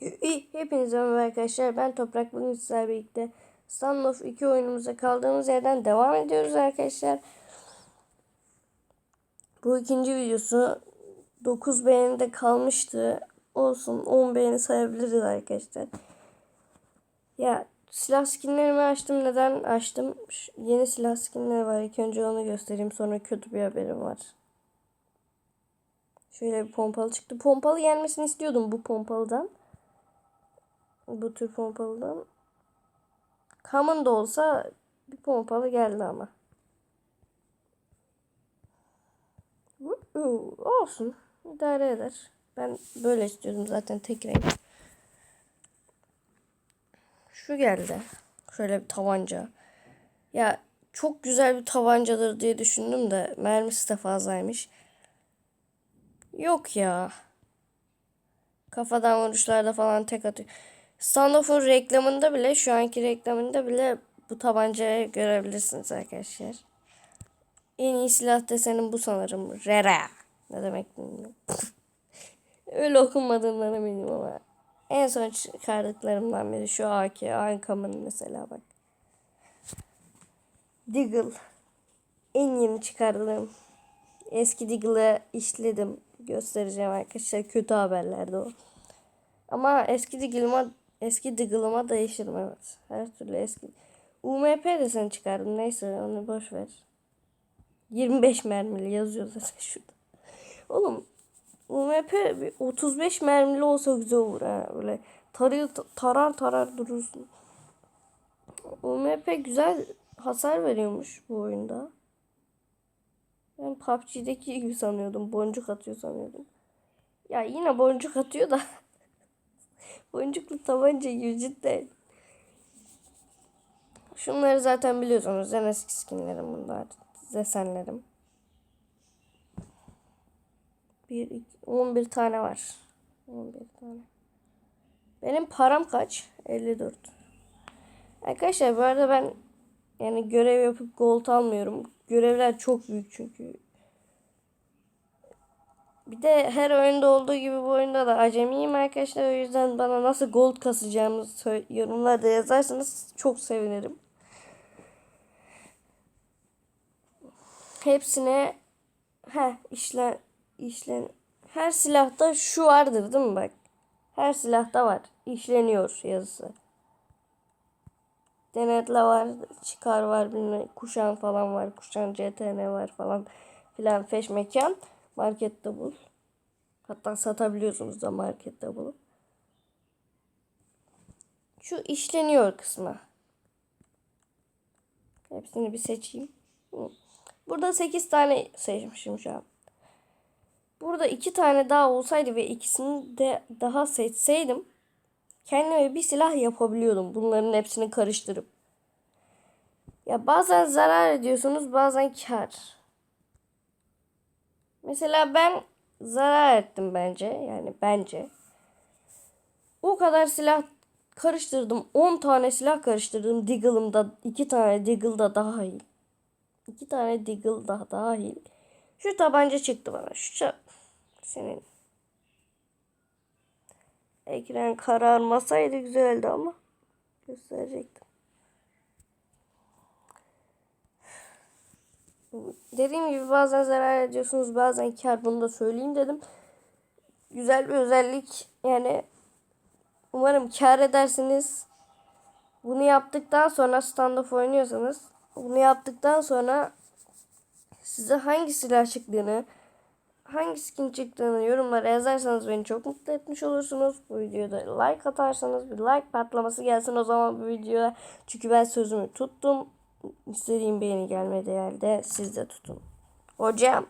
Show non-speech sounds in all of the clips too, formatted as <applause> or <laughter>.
Hepinize merhaba arkadaşlar. Ben Toprak. Bugün sizlerle birlikte Standoff 2 oyunumuza kaldığımız yerden devam ediyoruz arkadaşlar. Bu ikinci videosu 9 beğenide kalmıştı. Olsun 10 beğeni sayabiliriz arkadaşlar. Ya silah skinlerimi açtım. Neden açtım? Ş- Yeni silah skinleri var. İlk önce onu göstereyim. Sonra kötü bir haberim var. Şöyle bir pompalı çıktı. Pompalı gelmesini istiyordum bu pompalıdan bu tür pompalıdan. Common da olsa bir pompalı geldi ama. Olsun. idare eder. Ben böyle istiyordum zaten tek renk. Şu geldi. Şöyle bir tabanca. Ya çok güzel bir tabancadır diye düşündüm de mermisi de fazlaymış. Yok ya. Kafadan vuruşlarda falan tek atıyor. Standoff'un reklamında bile şu anki reklamında bile bu tabancayı görebilirsiniz arkadaşlar. En iyi silah desenim bu sanırım. Rera. Ne demek bilmiyorum. <laughs> Öyle okunmadığından eminim ama. En son çıkardıklarımdan biri şu AK. Ankam'ın mesela bak. Deagle. En yeni çıkardığım. Eski Deagle'ı işledim. Göstereceğim arkadaşlar. Kötü haberlerdi o. Ama eski Deagle'ıma eski Deagle'ıma değişirim evet. Her türlü eski. UMP de sen çıkardım. Neyse onu boş ver. 25 mermili yazıyor zaten <laughs> şurada. Oğlum UMP bir 35 mermili olsa güzel olur ha. Böyle tarıyor, tarar tarar durursun. UMP güzel hasar veriyormuş bu oyunda. Ben PUBG'deki gibi sanıyordum. Boncuk atıyor sanıyordum. Ya yine boncuk atıyor da. <laughs> Boncuklu tabanca gibi cidden. Şunları zaten biliyorsunuz. En eski skinlerim bunlar. Desenlerim. 1, 2, 11 tane var. 11 tane. Benim param kaç? 54. Arkadaşlar bu arada ben yani görev yapıp gold almıyorum. Görevler çok büyük çünkü. Bir de her oyunda olduğu gibi bu oyunda da acemiyim arkadaşlar. O yüzden bana nasıl gold kasacağımı yorumlarda yazarsanız çok sevinirim. Hepsine he işlen işlen her silahta şu vardır değil mi bak? Her silahta var. İşleniyor yazısı. Denetle var, çıkar var, bilmem, kuşan falan var, kuşan CTN var falan filan feş mekan markette bul. Hatta satabiliyorsunuz da markette bulup. Şu işleniyor kısmı. Hepsini bir seçeyim. Burada 8 tane seçmişim şu an. Burada 2 tane daha olsaydı ve ikisini de daha seçseydim kendime bir silah yapabiliyordum. Bunların hepsini karıştırıp. Ya bazen zarar ediyorsunuz bazen kar. Mesela ben zarar ettim bence. Yani bence. O kadar silah karıştırdım. 10 tane silah karıştırdım. Deagle'ımda 2 tane Deagle'da dahil. 2 tane Deagle da dahil. Şu tabanca çıktı bana. Şu senin. Ekran kararmasaydı güzeldi ama gösterecektim. Dediğim gibi bazen zarar ediyorsunuz bazen kar bunu da söyleyeyim dedim. Güzel bir özellik yani umarım kar edersiniz. Bunu yaptıktan sonra standoff oynuyorsanız bunu yaptıktan sonra size hangi silah çıktığını hangi skin çıktığını yorumlara yazarsanız beni çok mutlu etmiş olursunuz. Bu videoda like atarsanız bir like patlaması gelsin o zaman bu videoya. Çünkü ben sözümü tuttum. İstediğim beğeni gelmedi halde siz de tutun. Hocam.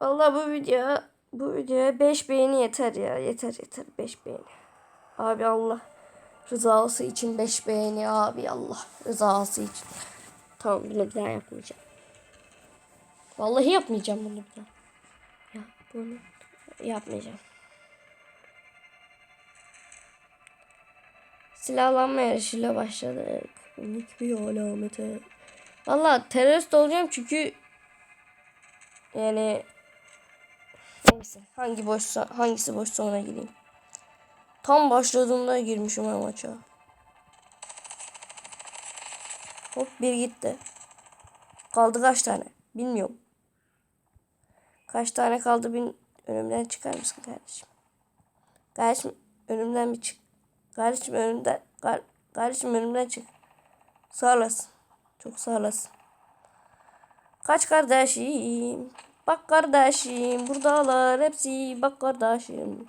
Vallahi bu video bu videoya 5 beğeni yeter ya. Yeter yeter 5 beğeni. Abi Allah rızası için 5 beğeni abi Allah rızası için. Tamam bunu bir daha yapmayacağım. Vallahi yapmayacağım bunu bir daha. Ya bunu yapmayacağım. Silahlanma yarışıyla başladık. Unik bir alamete. Valla terörist olacağım çünkü yani Neyse hangi boşsa hangisi boşsa ona gireyim. Tam başladığımda girmişim ha maça. Hop bir gitti. Kaldı kaç tane? Bilmiyorum. Kaç tane kaldı bin önümden çıkar mısın kardeşim? Kardeşim önümden bir çık. Kardeşim önümden kar, kardeşim önümden çık. Sağ olasın. Çok sağ olasın. Kaç kardeşim? Bak kardeşim buradalar hepsi bak kardeşim.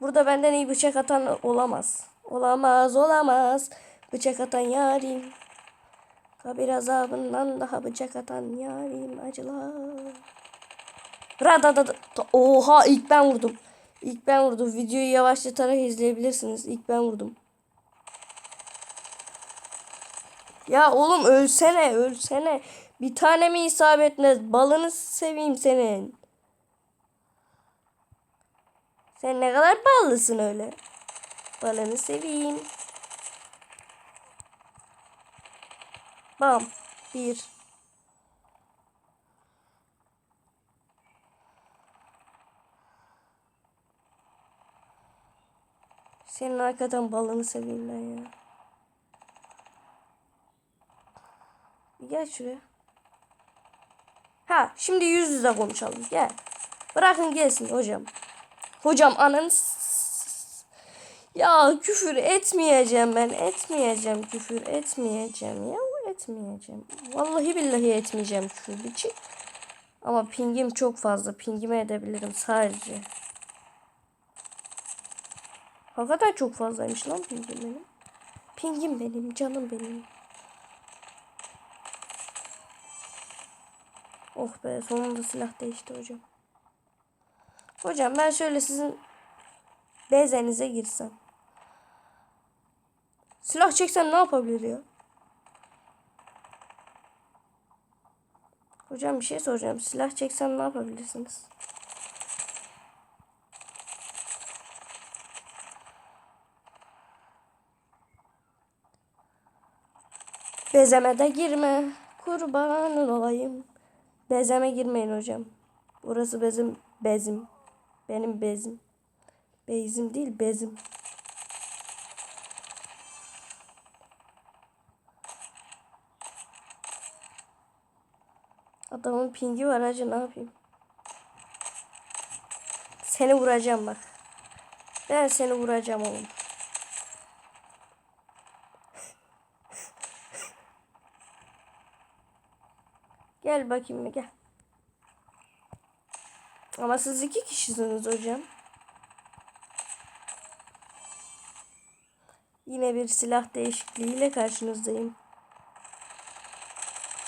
Burada benden iyi bıçak atan olamaz. Olamaz olamaz. Bıçak atan yarim. Kabir azabından daha bıçak atan yarim acılar. Radadada. Oha ilk ben vurdum. İlk ben vurdum. Videoyu yavaşlatarak izleyebilirsiniz. İlk ben vurdum. Ya oğlum ölsene ölsene. Bir tane mi isabet etmez? Balını seveyim senin. Sen ne kadar ballısın öyle. Balını seveyim. Bam. Bir. Senin hakikaten balını seveyim ben ya. Gel şuraya. Ha şimdi yüz yüze konuşalım. Gel. Bırakın gelsin hocam. Hocam ananı s- Ya küfür etmeyeceğim ben. Etmeyeceğim küfür. Etmeyeceğim ya. Etmeyeceğim. Vallahi billahi etmeyeceğim küfür için. Ama pingim çok fazla. Pingime edebilirim sadece. Hakikaten çok fazlaymış lan pingim benim. Pingim benim, canım benim. Oh be sonunda silah değişti hocam. Hocam ben şöyle sizin bezenize girsem. Silah çeksem ne yapabilir ya? Hocam bir şey soracağım. Silah çeksem ne yapabilirsiniz? Bezeme de girme. Kurbanın olayım. Bezeme girmeyin hocam. Burası bezim. Bezim. Benim bezim. Bezim değil bezim. Adamın pingi var hacı ne yapayım? Seni vuracağım bak. Ben seni vuracağım oğlum. Gel bakayım gel. Ama siz iki kişisiniz hocam. Yine bir silah değişikliğiyle karşınızdayım.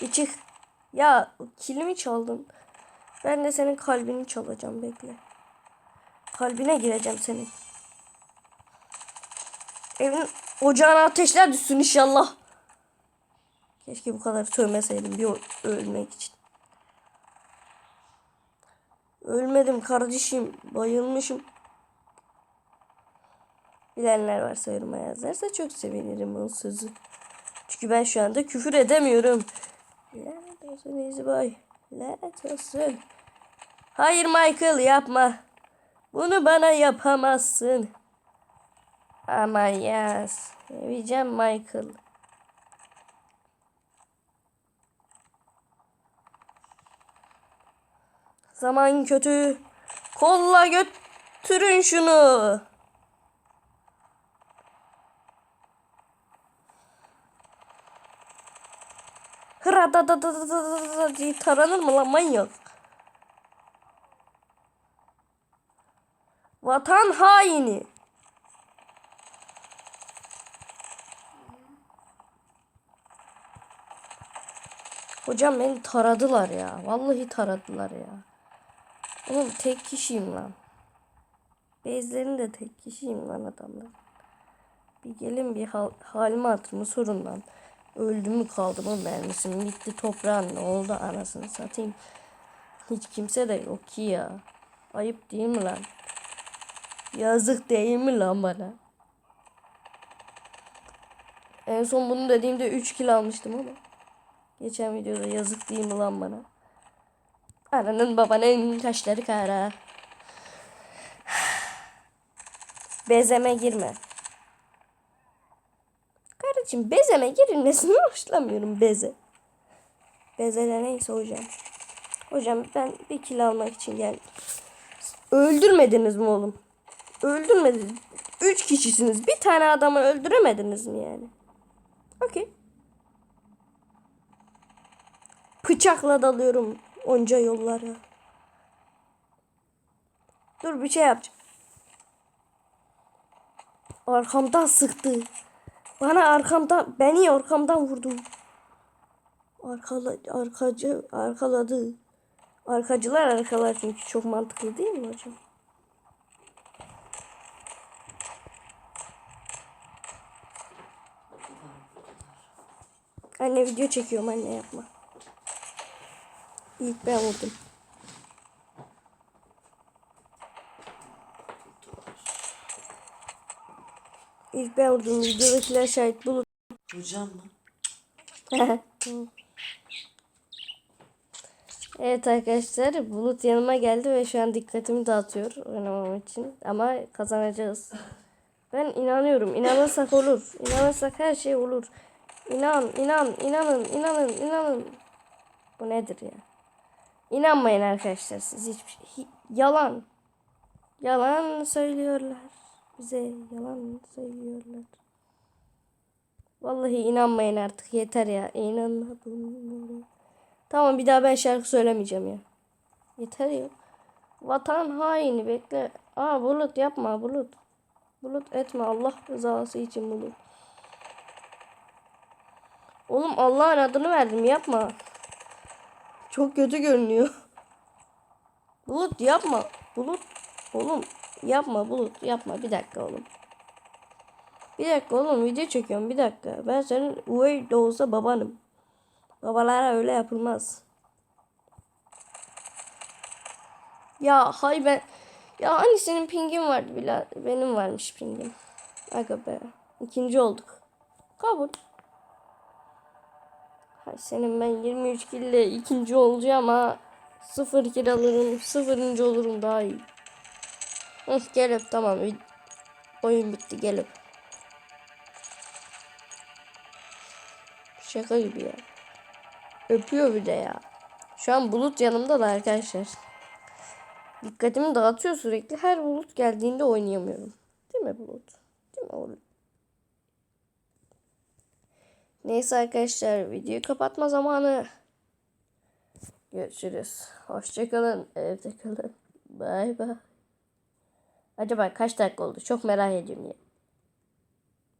Bir çık. Ya kilimi çaldın. Ben de senin kalbini çalacağım bekle. Kalbine gireceğim senin. Evin ocağına ateşler düşsün inşallah. Keşke bu kadar sövmeseydim bir ölmek için. Ölmedim kardeşim. Bayılmışım. Bilenler varsa yoruma yazarsa çok sevinirim o sözü. Çünkü ben şu anda küfür edemiyorum. Lanet olsun İzbay. Lanet olsun. Hayır Michael yapma. Bunu bana yapamazsın. Ama yaz. Seveceğim Michael. Zaman kötü. Kolla götürün şunu. Hıradadadadadadada diye taranır mı lan manyak? Vatan haini. Hocam beni taradılar ya. Vallahi taradılar ya. Oğlum tek kişiyim lan. Bezlerin de tek kişiyim lan adamlar. Bir gelin bir hal, halimi hatırımı sorun lan. Öldü mü kaldı mı mermisim bitti toprağın ne oldu anasını satayım. Hiç kimse de yok ki ya. Ayıp değil mi lan? Yazık değil mi lan bana? En son bunu dediğimde 3 kilo almıştım ama. Geçen videoda yazık değil mi lan bana? Ananın babanın kaşları kara. Bezeme girme. Kardeşim bezeme girilmesini hoşlanmıyorum beze. Bezele neyse hocam. Hocam ben bir kilo almak için geldim. Öldürmediniz mi oğlum? Öldürmediniz. Üç kişisiniz. Bir tane adamı öldüremediniz mi yani? Okey. Bıçakla dalıyorum onca yollara. Dur bir şey yapacağım. Arkamdan sıktı. Bana arkamdan, beni arkamdan vurdu. Arkala, arkacı, arkaladı. Arkacılar arkalar çünkü çok mantıklı değil mi hocam? Anne video çekiyorum anne yapma. İlk ben vurdum. İlk ben vurdum. Videodakiler şahit bulut. Hocam mı? <laughs> evet arkadaşlar Bulut yanıma geldi ve şu an dikkatimi dağıtıyor oynamam için. Ama kazanacağız. Ben inanıyorum. İnanırsak olur. İnanırsak her şey olur. İnan, inan, inanın, inanın, inanın. Bu nedir ya? İnanmayın arkadaşlar siz hiçbir şey. hi- Yalan. Yalan söylüyorlar. Bize yalan söylüyorlar. Vallahi inanmayın artık yeter ya. İnanmadım. Tamam bir daha ben şarkı söylemeyeceğim ya. Yeter ya. Vatan haini bekle. Aa bulut yapma bulut. Bulut etme Allah rızası için bulut. Oğlum Allah'ın adını verdim yapma. Çok kötü görünüyor. Bulut yapma. Bulut. Oğlum yapma Bulut yapma. Bir dakika oğlum. Bir dakika oğlum video çekiyorum bir dakika. Ben senin üvey de olsa babanım. Babalara öyle yapılmaz. Ya hay ben ya hani senin pingin vardı bile benim varmış pingim. Aga be. İkinci olduk. Kabul. Senin ben 23 kille ikinci olacağım ama sıfır kill alırım. Sıfırıncı olurum daha iyi. Hı, gel öp tamam. Oyun bitti gel öp. Şaka gibi ya. Öpüyor bir de ya. Şu an bulut yanımda da arkadaşlar. Dikkatimi dağıtıyor sürekli. Her bulut geldiğinde oynayamıyorum. Değil mi bulut? Değil mi oğlum? Neyse arkadaşlar videoyu kapatma zamanı. Görüşürüz. Hoşçakalın. Evde kalın. Bay bay. Acaba kaç dakika oldu? Çok merak ediyorum ya.